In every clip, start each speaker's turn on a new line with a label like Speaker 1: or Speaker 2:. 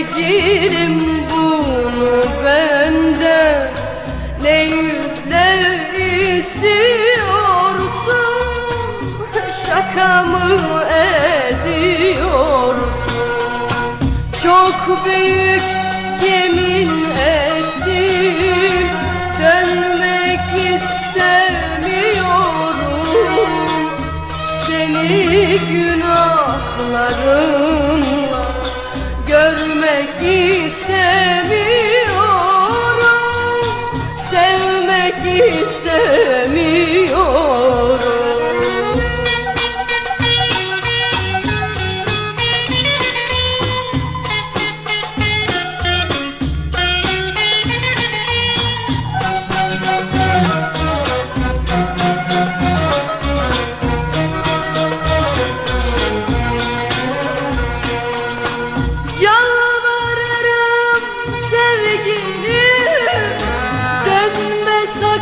Speaker 1: sevgilim bunu benden Ne yükler istiyorsun? Şaka mı ediyorsun? Çok büyük yemin ettim Dönmek istemiyorum. Seni günahlarım Sevmek istemiyorum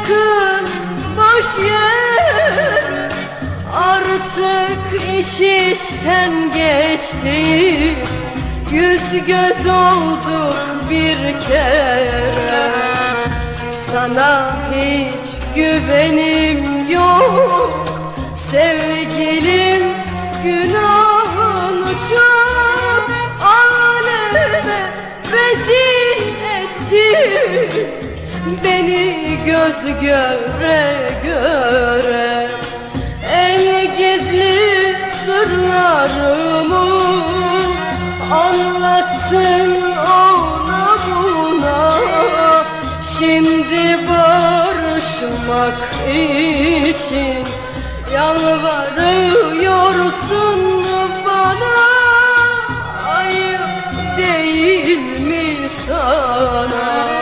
Speaker 1: Sakın boş yer. Artık iş işten geçti. Yüz göz olduk bir kere. Sana hiç güvenim yok. Sevgilim günahın çok Aleme rezil ettin Beni göz göre göre En gizli sırlarımı Anlattın ona buna. Şimdi barışmak için Yalvarıyorsun bana. Ayıp değil mi sana?